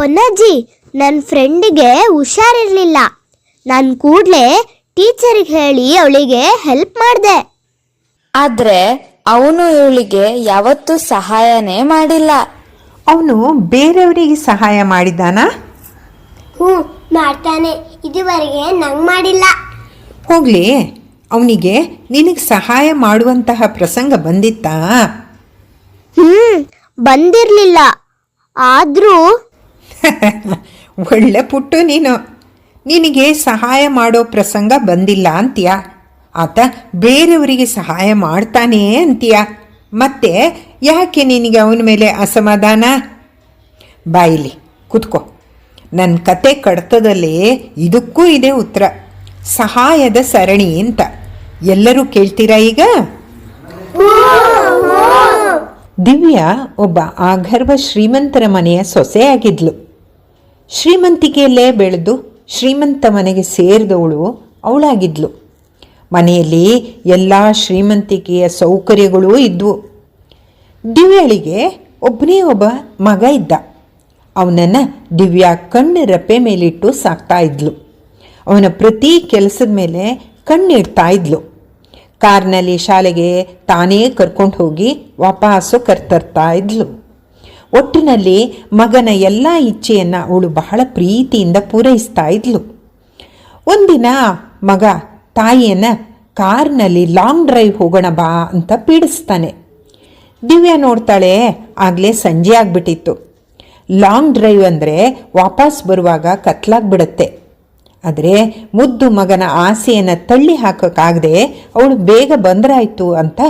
ಪೊನ್ನಜ್ಜಿ ನನ್ನ ಫ್ರೆಂಡಿಗೆ ಹುಷಾರಿರಲಿಲ್ಲ. ನಾನು ಕೂಡಲೇ ಟೀಚರಿಗೆ ಹೇಳಿ ಅವಳಿಗೆ ಹೆಲ್ಪ್ ಮಾಡಿದೆ. ಆದ್ರೆ ಅವನು ಇವಳಿಗೆ ಯಾವತ್ತೂ ಸಹಾಯನೇ ಮಾಡಿಲ್ಲ. ಅವನು ಬೇರೆಯವರಿಗೆ ಸಹಾಯ ಮಾಡಿದಾನಾ ಹ್ಞೂ ಮಾಡ್ತಾನೆ. ಇದುವರೆಗೆ ನಂಗೆ ಮಾಡಿಲ್ಲ. ಹೋಗ್ಲಿ ಅವನಿಗೆ ನಿನಗೆ ಸಹಾಯ ಮಾಡುವಂತಹ ಪ್ರಸಂಗ ಬಂದಿತ್ತಾ? ಹ್ಞೂ ಬಂದಿರಲಿಲ್ಲ. ಆದರೂ ಒಳ್ಳೆ ಪುಟ್ಟು ನೀನು. ನಿನಗೆ ಸಹಾಯ ಮಾಡೋ ಪ್ರಸಂಗ ಬಂದಿಲ್ಲ ಅಂತೀಯ? ಆತ ಬೇರೆಯವರಿಗೆ ಸಹಾಯ ಮಾಡ್ತಾನೆ ಅಂತೀಯ. ಮತ್ತೆ ಯಾಕೆ ನಿನಗೆ ಅವನ ಮೇಲೆ ಅಸಮಾಧಾನ? ಬಾಯಿಲಿ ಕುತ್ಕೋ. ನನ್ನ ಕತೆ ಕಡತದಲ್ಲಿ ಇದಕ್ಕೂ ಇದೆ ಉತ್ತರ. ಸಹಾಯದ ಸರಣಿ ಅಂತ. ಎಲ್ಲರೂ ಕೇಳ್ತೀರಾ ಈಗ? ದಿವ್ಯಾ ಒಬ್ಬ ಆಗರ್ವ ಶ್ರೀಮಂತರ ಮನೆಯ ಸೊಸೆಯಾಗಿದ್ಲು. ಶ್ರೀಮಂತಿಕೆಯಲ್ಲೇ ಬೆಳೆದು ಶ್ರೀಮಂತ ಮನೆಗೆ ಸೇರಿದವಳು ಅವಳಾಗಿದ್ಲು. ಮನೆಯಲ್ಲಿ ಎಲ್ಲ ಶ್ರೀಮಂತಿಕೆಯ ಸೌಕರ್ಯಗಳೂ ಇದ್ವು. ದಿವ್ಯಳಿಗೆ ಒಬ್ಬನೇ ಒಬ್ಬ ಮಗ ಇದ್ದ. ಅವನನ್ನು ದಿವ್ಯಾ ಕಣ್ಣು ರೆಪ್ಪೆ ಮೇಲಿಟ್ಟು ಸಾಕ್ತಾ ಇದ್ಲು. ಅವನ ಪ್ರತಿ ಕೆಲಸದ ಮೇಲೆ ಕಣ್ಣಿಡ್ತಾ ಇದ್ಲು. ಕಾರ್ನಲ್ಲಿ ಶಾಲೆಗೆ ತಾನೇ ಕರ್ಕೊಂಡು ಹೋಗಿ ವಾಪಸ್ಸು ಕರ್ತರ್ತಾ ಇದ್ಲು. ಒಟ್ಟಿನಲ್ಲಿ ಮಗನ ಎಲ್ಲ ಇಚ್ಛೆಯನ್ನು ಅವಳು ಬಹಳ ಪ್ರೀತಿಯಿಂದ ಪೂರೈಸ್ತಾ ಇದ್ಲು. ಒಂದಿನ ಮಗ ತಾಯಿಯನ್ನು ಕಾರ್ನಲ್ಲಿ ಲಾಂಗ್ ಡ್ರೈವ್ ಹೋಗೋಣ ಬಾ ಅಂತ ಪೀಡಿಸ್ತಾನೆ. ದಿವ್ಯ ನೋಡ್ತಾಳೆ, ಆಗಲೇ ಸಂಜೆ ಆಗಿಬಿಟ್ಟಿತ್ತು. ಲಾಂಗ್ ಡ್ರೈವ್ ಅಂದರೆ ವಾಪಸ್ ಬರುವಾಗ ಕತ್ಲಾಗ್ಬಿಡುತ್ತೆ. ಆದರೆ ಮುದ್ದು ಮಗನ ಆಸೆಯನ್ನು ತಳ್ಳಿ ಹಾಕೋಕ್ಕಾಗದೆ ಅವಳು ಬೇಗ ಬಂದ್ರಾಯ್ತು ಅಂತ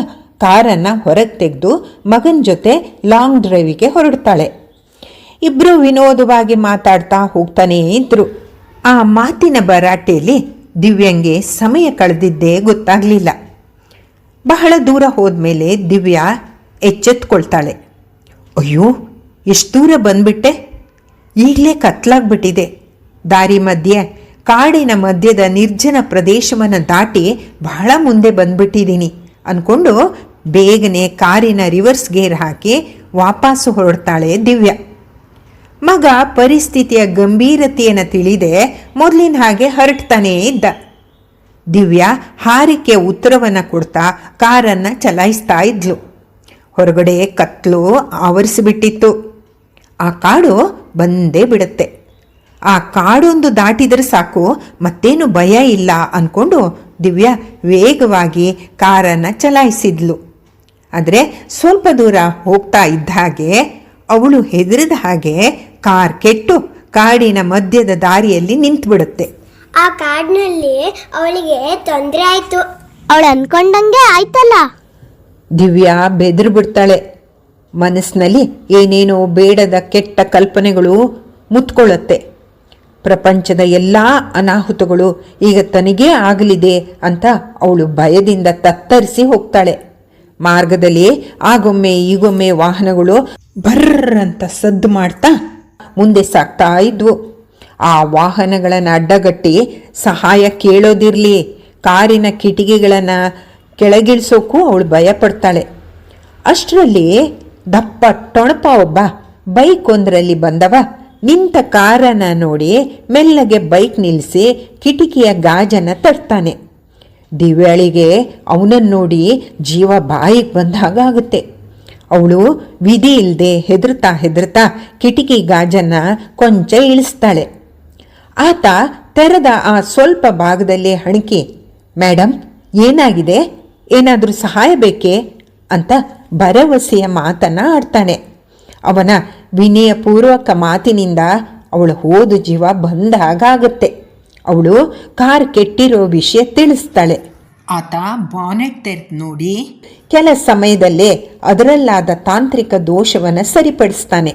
ಕಾರನ್ನು ಹೊರಗೆ ತೆಗೆದು ಮಗನ ಜೊತೆ ಲಾಂಗ್ ಡ್ರೈವಿಗೆ ಹೊರಡ್ತಾಳೆ. ಇಬ್ಬರು ವಿನೋದವಾಗಿ ಮಾತಾಡ್ತಾ ಹೋಗ್ತಾನೇ ಇದ್ರು. ಆ ಮಾತಿನ ಭರಾಟೆಯಲ್ಲಿ ದಿವ್ಯಂಗೆ ಸಮಯ ಕಳೆದಿದ್ದೇ ಗೊತ್ತಾಗಲಿಲ್ಲ. ಬಹಳ ದೂರ ಹೋದ್ಮೇಲೆ ದಿವ್ಯಾ ಎಚ್ಚೆತ್ಕೊಳ್ತಾಳೆ. ಅಯ್ಯೋ, ಎಷ್ಟು ದೂರ ಬಂದ್ಬಿಟ್ಟೆ? ಈಗಲೇ ಕತ್ಲಾಗ್ಬಿಟ್ಟಿದೆ. ದಾರಿ ಮಧ್ಯೆ, ಕಾಡಿನ ಮಧ್ಯದ ನಿರ್ಜನ ಪ್ರದೇಶವನ್ನು ದಾಟಿ ಬಹಳ ಮುಂದೆ ಬಂದ್ಬಿಟ್ಟಿದ್ದೀನಿ ಅಂದ್ಕೊಂಡು ಬೇಗನೆ ಕಾರಿನ ರಿವರ್ಸ್ ಗೇರ್ ಹಾಕಿ ವಾಪಸ್ಸು ಹೊರಡ್ತಾಳೆ ದಿವ್ಯ. ಮಗ ಪರಿಸ್ಥಿತಿಯ ಗಂಭೀರತೆಯನ್ನು ತಿಳಿದೆ, ಮೊದಲಿನ ಹಾಗೆ ಹರಟ್ತಾನೇ ಇದ್ದ. ದಿವ್ಯ ಹಾರಿಕೆ ಉತ್ತರವನ್ನು ಕೊಡ್ತಾ ಕಾರನ್ನು ಚಲಾಯಿಸ್ತಾ ಇದ್ಲು. ಹೊರಗಡೆ ಕತ್ಲು ಆವರಿಸಿಬಿಟ್ಟಿತ್ತು. ಆ ಕಾಡು ಬಂದೇ ಬಿಡುತ್ತೆ. ಆ ಕಾಡೊಂದು ದಾಟಿದರೆ ಸಾಕು, ಮತ್ತೇನು ಭಯ ಇಲ್ಲ ಅಂದ್ಕೊಂಡು ದಿವ್ಯಾ ವೇಗವಾಗಿ ಕಾರನ್ನು ಚಲಾಯಿಸಿದ್ಲು. ಆದರೆ ಸ್ವಲ್ಪ ದೂರ ಹೋಗ್ತಾ ಇದ್ದ ಹಾಗೆ ಅವಳು ಹೆದರಿದ ಹಾಗೆ ಕಾರ್ ಕೆಟ್ಟು ಕಾಡಿನ ಮಧ್ಯದ ದಾರಿಯಲ್ಲಿ ನಿಂತುಬಿಡುತ್ತೆ. ಆ ಕಾಡಿನಲ್ಲಿ ಅವಳಿಗೆ ತೊಂದರೆ ಆಯ್ತು. ಅವಳು ಅನ್ಕೊಂಡಂಗೆ ಆಯ್ತಲ್ಲ? ದಿವ್ಯಾ ಬೆದರು ಬಿಡ್ತಾಳೆ. ಮನಸ್ಸಿನಲ್ಲಿ ಏನೇನೋ ಬೇಡದ ಕೆಟ್ಟ ಕಲ್ಪನೆಗಳು ಮುತ್ಕೊಳ್ಳುತ್ತೆ. ಪ್ರಪಂಚದ ಎಲ್ಲ ಅನಾಹುತಗಳು ಈಗ ತನಗೇ ಆಗಲಿದೆ ಅಂತ ಅವಳು ಭಯದಿಂದ ತತ್ತರಿಸಿ ಹೋಗ್ತಾಳೆ. ಮಾರ್ಗದಲ್ಲಿ ಆಗೊಮ್ಮೆ ಈಗೊಮ್ಮೆ ವಾಹನಗಳು ಬರ್ರ್ ಅಂತ ಸದ್ದು ಮಾಡ್ತಾ ಮುಂದೆ ಸಾಕ್ತಾ ಇದ್ವು. ಆ ವಾಹನಗಳನ್ನು ಅಡ್ಡಗಟ್ಟಿ ಸಹಾಯ ಕೇಳೋದಿರಲಿ, ಕಾರಿನ ಕಿಟಕಿಗಳನ್ನು ಕೆಳಗಿಳಿಸೋಕ್ಕೂ ಅವಳು ಭಯಪಡ್ತಾಳೆ. ಅಷ್ಟರಲ್ಲಿ ದಪ್ಪ ಟೊಣಪ ಒಬ್ಬ ಬೈಕ್ ಒಂದರಲ್ಲಿ ಬಂದವ. ನಿಂತ ಕಾರನ್ನು ನೋಡಿ ಮೆಲ್ಲಗೆ ಬೈಕ್ ನಿಲ್ಲಿಸಿ ಕಿಟಕಿಯ ಗಾಜನ್ನು ತಟ್ತಾನೆ. ದಿವ್ಯಾಳಿಗೆ ಅವನನ್ನು ನೋಡಿ ಜೀವ ಬಾಯಿಗೆ ಬಂದಾಗ ಆಗುತ್ತೆ ಅವಳು ವಿಧಿ ಇಲ್ಲದೆ ಹೆದರ್ತಾ ಹೆದರ್ತಾ ಕಿಟಕಿ ಗಾಜನ್ನ ಕೊಂಚ ಇಳಿಸ್ತಾಳೆ. ಆತ ತೆರೆದ ಆ ಸ್ವಲ್ಪ ಭಾಗದಲ್ಲೇ ಹಣಕಿ ಮೇಡಮ್ ಏನಾಗಿದೆ? ಏನಾದರೂ ಸಹಾಯ ಬೇಕೇ? ಅಂತ ಭರವಸೆಯ ಮಾತನ್ನು ಆಡ್ತಾನೆ. ಅವನ ವಿನಯಪೂರ್ವಕ ಮಾತಿನಿಂದ ಅವಳು ಹೋದ ಜೀವ ಬಂದಾಗುತ್ತೆ ಅವಳು ಕಾರ್ ಕೆಟ್ಟಿರೋ ವಿಷಯ ತಿಳಿಸ್ತಾಳೆ. ಆತ ಬಾನೆಟ್ ತೆರೆದು ನೋಡಿ ಕೆಲ ಸಮಯದಲ್ಲೇ ಅದರಲ್ಲಾದ ತಾಂತ್ರಿಕ ದೋಷವನ್ನು ಸರಿಪಡಿಸ್ತಾನೆ.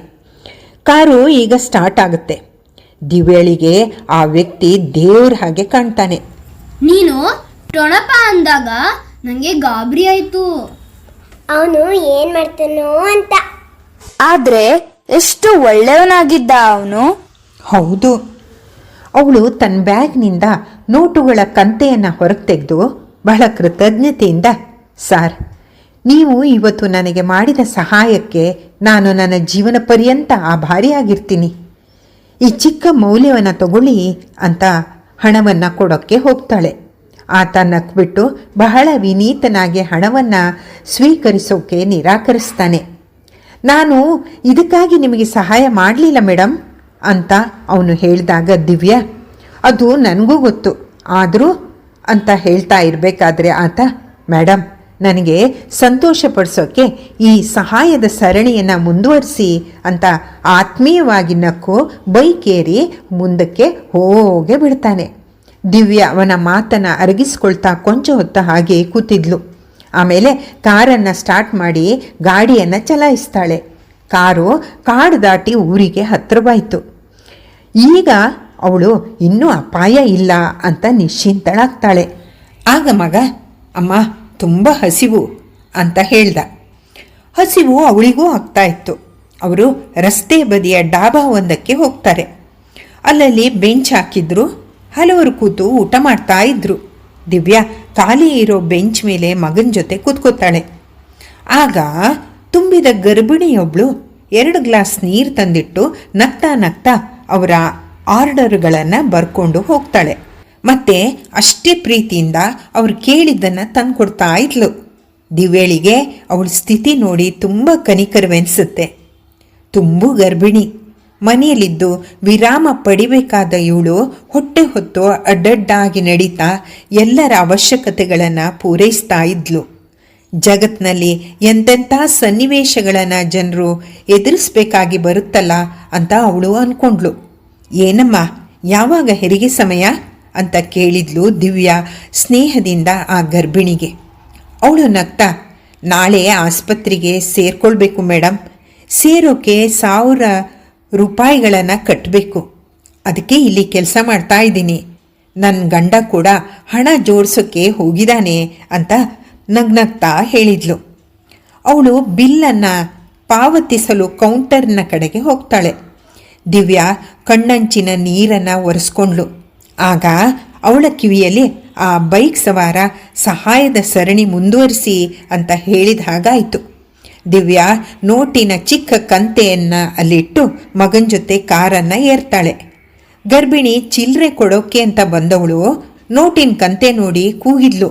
ಕಾರು ಈಗ ಸ್ಟಾರ್ಟ್ ಆಗುತ್ತೆ. ದಿವೇಳಿಗೆ ಆ ವ್ಯಕ್ತಿ ದೇವ್ರ ಹಾಗೆ ಕಾಣ್ತಾನೆ. ನೀನು ಟೊಣಪ ಅಂದಾಗ ನನಗೆ ಗಾಬರಿ ಆಯ್ತು. ಅವನು ಏನ್ ಮಾಡ್ತಾನೋ ಅಂತ. ಆದ್ರೆ ಎಷ್ಟು ಒಳ್ಳೆಯವನಾಗಿದ್ದ ಅವನು? ಹೌದು. ಅವಳು ತನ್ನ ಬ್ಯಾಗ್ನಿಂದ ನೋಟುಗಳ ಕಂತೆಯನ್ನು ಹೊರಗೆ ತೆಗೆದು ಬಹಳ ಕೃತಜ್ಞತೆಯಿಂದ, ಸಾರ್, ನೀವು ಇವತ್ತು ನನಗೆ ಮಾಡಿದ ಸಹಾಯಕ್ಕೆ ನಾನು ನನ್ನ ಜೀವನ ಪರ್ಯಂತ ಆಭಾರಿಯಾಗಿರ್ತೀನಿ. ಈ ಚಿಕ್ಕ ಮೌಲ್ಯವನ್ನು ತಗೊಳ್ಳಿ ಅಂತ ಹಣವನ್ನು ಕೊಡೋಕ್ಕೆ ಹೋಗ್ತಾಳೆ. ಆತ ನಕ್ಬಿಟ್ಟು ಬಹಳ ವಿನೀತನಾಗಿ ಹಣವನ್ನು ಸ್ವೀಕರಿಸೋಕೆ ನಿರಾಕರಿಸ್ತಾನೆ. ನಾನು ಇದಕ್ಕಾಗಿ ನಿಮಗೆ ಸಹಾಯ ಮಾಡಲಿಲ್ಲ ಮೇಡಮ್ ಅಂತ ಅವನು ಹೇಳಿದಾಗ ದಿವ್ಯಾ, ಅದು ನನಗೂ ಗೊತ್ತು. ಆದರೂ ಅಂತ ಹೇಳ್ತಾ ಇರಬೇಕಾದ್ರೆ ಆತ ಮೇಡಮ್ ನನಗೆ ಸಂತೋಷಪಡಿಸೋಕ್ಕೆ ಈ ಸಹಾಯದ ಸರಣಿಯನ್ನು ಮುಂದುವರಿಸಿ ಅಂತ ಆತ್ಮೀಯವಾಗಿ ನಕ್ಕು ಬೈಕೇರಿ ಮುಂದಕ್ಕೆ ಹೋಗೇ ಬಿಡ್ತಾನೆ. ದಿವ್ಯ ಅವನ ಮಾತನ್ನು ಅರಗಿಸ್ಕೊಳ್ತಾ ಕೊಂಚ ಹೊತ್ತ ಹಾಗೆ ಕೂತಿದ್ಲು. ಆಮೇಲೆ ಕಾರನ್ನು ಸ್ಟಾರ್ಟ್ ಮಾಡಿ ಗಾಡಿಯನ್ನು ಚಲಾಯಿಸ್ತಾಳೆ. ಕಾರು ಕಾಡು ದಾಟಿ ಊರಿಗೆ ಹತ್ತಿರವಾಯಿತು ಈಗ ಅವಳು ಇನ್ನೂ ಅಪಾಯ ಇಲ್ಲ ಅಂತ ನಿಶ್ಚಿಂತಳಾಗ್ತಾಳೆ. ಆಗ ಮಗ, ಅಮ್ಮ, ತುಂಬ ಹಸಿವು, ಅಂತ ಹೇಳ್ದ. ಹಸಿವು ಅವಳಿಗೂ ಆಗ್ತಾ ಇತ್ತು. ಅವರು ರಸ್ತೆ ಬದಿಯ ಡಾಬಾ ಒಂದಕ್ಕೆ ಹೋಗ್ತಾರೆ. ಅಲ್ಲಲ್ಲಿ ಬೆಂಚ್ ಹಾಕಿದ್ರು. ಹಲವರು ಕೂತು ಊಟ ಮಾಡ್ತಾ ಇದ್ರು. ದಿವ್ಯಾ ಖಾಲಿ ಇರೋ ಬೆಂಚ್ ಮೇಲೆ ಮಗನ ಜೊತೆ ಕೂತ್ಕೋತಾಳೆ. ಆಗ ತುಂಬಿದ ಗರ್ಭಿಣಿಯೊಬ್ಳು ಎರಡು ಗ್ಲಾಸ್ ನೀರು ತಂದಿಟ್ಟು ನಗ್ತಾ ನಗ್ತಾ ಅವರ ಆರ್ಡರ್ಗಳನ್ನು ಬರ್ಕೊಂಡು ಹೋಗ್ತಾಳೆ. ಮತ್ತೆ ಅಷ್ಟೇ ಪ್ರೀತಿಯಿಂದ ಅವ್ರು ಕೇಳಿದ್ದನ್ನು ತಂದ್ಕೊಡ್ತಾ ಇದ್ಲು. ದಿವ್ಯಾಳಿಗೆ ಅವಳ ಸ್ಥಿತಿ ನೋಡಿ ತುಂಬ ಕನಿಕರವೆನಿಸುತ್ತೆ. ತುಂಬು ಗರ್ಭಿಣಿ. ಮನೆಯಲ್ಲಿದ್ದು ವಿರಾಮ ಪಡಿಬೇಕಾದ ಇವಳು ಹೊಟ್ಟೆ ಹೊತ್ತು ಅಡ್ಡಡ್ಡಾಗಿ ನಡೀತಾ ಎಲ್ಲರ ಅವಶ್ಯಕತೆಗಳನ್ನು ಪೂರೈಸ್ತಾ ಇದ್ಲು. ಜಗತ್ನಲ್ಲಿ ಎಂತೆಂಥ ಸನ್ನಿವೇಶಗಳನ್ನು ಜನರು ಎದುರಿಸ್ಬೇಕಾಗಿ ಬರುತ್ತಲ್ಲ ಅಂತ ಅವಳು ಅಂದ್ಕೊಂಡ್ಳು ಏನಮ್ಮ, ಯಾವಾಗ ಹೆರಿಗೆ ಸಮಯ? ಅಂತ ಕೇಳಿದ್ಲು ದಿವ್ಯಾ ಸ್ನೇಹದಿಂದ ಆ ಗರ್ಭಿಣಿಗೆ. ಅವಳು ನಗ್ತಾ, ನಾಳೆ ಆಸ್ಪತ್ರೆಗೆ ಸೇರ್ಕೊಳ್ಬೇಕು ಮೇಡಮ್ ಸೇರೋಕೆ ಸಾವಿರ ರೂಪಾಯಿಗಳನ್ನು ಕಟ್ಟಬೇಕು ಅದಕ್ಕೆ ಇಲ್ಲಿ ಕೆಲಸ ಮಾಡ್ತಾ ಇದ್ದೀನಿ. ನನ್ನ ಗಂಡ ಕೂಡ ಹಣ ಜೋಡಿಸೋಕ್ಕೆ ಹೋಗಿದ್ದಾನೆ ಅಂತ ನಗ್ನಗ್ತಾ ಹೇಳಿದ್ಲು. ಅವಳು ಬಿಲ್ಲನ್ನು ಪಾವತಿಸಲು ಕೌಂಟರ್ನ ಕಡೆಗೆ ಹೋಗ್ತಾಳೆ. ದಿವ್ಯಾ ಕಣ್ಣಂಚಿನ ನೀರನ್ನು ಒರೆಸ್ಕೊಂಡ್ಳು ಆಗ ಅವಳ ಕಿವಿಯಲ್ಲಿ ಆ ಬೈಕ್ ಸವಾರ ಸಹಾಯದ ಸರಣಿ ಮುಂದುವರಿಸಿ ಅಂತ ಹೇಳಿದ ಹಾಗಾಯಿತು. ದಿವ್ಯಾ ನೋಟಿನ ಚಿಕ್ಕ ಕಂತೆಯನ್ನು ಅಲ್ಲಿಟ್ಟು ಮಗನ ಜೊತೆ ಕಾರನ್ನು ಏರ್ತಾಳೆ. ಗರ್ಭಿಣಿ ಚಿಲ್ಲರೆ ಕೊಡೋಕೆ ಅಂತ ಬಂದವಳು ನೋಟಿನ ಕಂತೆ ನೋಡಿ ಕೂಗಿದ್ಲು.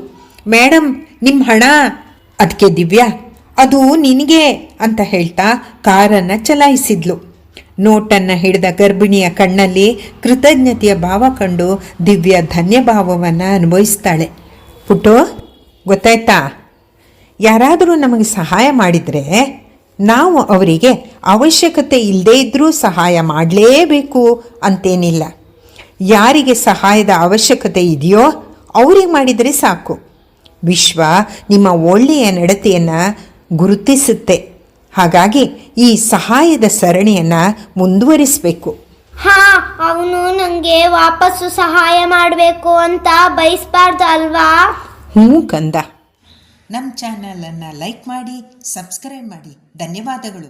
ಮೇಡಮ್ ನಿಮ್ಮ ಹಣ? ಅದಕ್ಕೆ ದಿವ್ಯಾ, ಅದು ನಿನಗೆ, ಅಂತ ಹೇಳ್ತಾ ಕಾರನ್ನು ಚಲಾಯಿಸಿದ್ಲು. ನೋಟನ್ನು ಹಿಡಿದ ಗರ್ಭಿಣಿಯ ಕಣ್ಣಲ್ಲಿ ಕೃತಜ್ಞತೆಯ ಭಾವ ಕಂಡು ದಿವ್ಯ ಧನ್ಯಭಾವವನ್ನು ಅನುಭವಿಸ್ತಾಳೆ. ಪುಟೋ ಗೊತ್ತಾಯ್ತಾ? ಯಾರಾದರೂ ನಮಗೆ ಸಹಾಯ ಮಾಡಿದರೆ ನಾವು ಅವರಿಗೆ ಅವಶ್ಯಕತೆ ಇಲ್ಲದೇ ಇದ್ದರೂ ಸಹಾಯ ಮಾಡಲೇಬೇಕು ಅಂತೇನಿಲ್ಲ. ಯಾರಿಗೆ ಸಹಾಯದ ಅವಶ್ಯಕತೆ ಇದೆಯೋ ಅವರಿಗೆ ಮಾಡಿದರೆ ಸಾಕು. ವಿಶ್ವ ನಿಮ್ಮ ಒಳ್ಳೆಯ ನಡತೆಯನ್ನು ಗುರುತಿಸುತ್ತೆ. ಹಾಗಾಗಿ ಈ ಸಹಾಯದ ಸರಣಿಯನ್ನು ಮುಂದುವರಿಸಬೇಕು. ಹಾ ಅವನು ನನಗೆ ವಾಪಸ್ಸು ಸಹಾಯ ಮಾಡಬೇಕು ಅಂತ ಬಯಸ್ಬಾರ್ದು ಅಲ್ವಾ? ಹ್ಞೂ ಕಂದ. ನಮ್ಮ ಚಾನಲನ್ನು ಲೈಕ್ ಮಾಡಿ ಸಬ್ಸ್ಕ್ರೈಬ್ ಮಾಡಿ. ಧನ್ಯವಾದಗಳು.